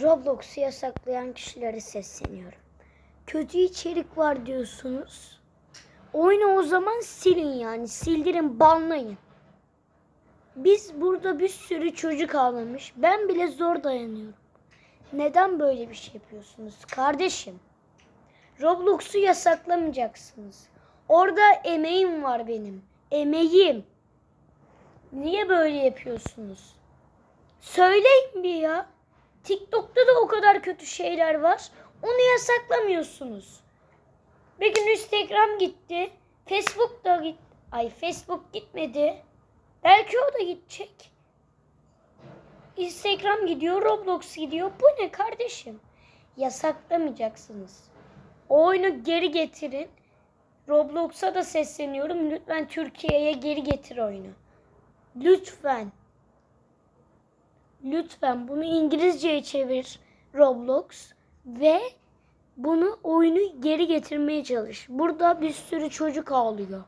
Roblox'u yasaklayan kişilere sesleniyorum. Kötü içerik var diyorsunuz. Oyunu o zaman silin yani. Sildirin, banlayın. Biz burada bir sürü çocuk ağlamış. Ben bile zor dayanıyorum. Neden böyle bir şey yapıyorsunuz kardeşim? Roblox'u yasaklamayacaksınız. Orada emeğim var benim. Emeğim. Niye böyle yapıyorsunuz? Söyleyin bir ya. TikTok'ta da o kadar kötü şeyler var. Onu yasaklamıyorsunuz. Bir gün Instagram gitti. Facebook da git. Ay Facebook gitmedi. Belki o da gidecek. Instagram gidiyor, Roblox gidiyor. Bu ne kardeşim? Yasaklamayacaksınız. O oyunu geri getirin. Roblox'a da sesleniyorum. Lütfen Türkiye'ye geri getir oyunu. Lütfen. Lütfen bunu İngilizceye çevir Roblox ve bunu oyunu geri getirmeye çalış. Burada bir sürü çocuk ağlıyor.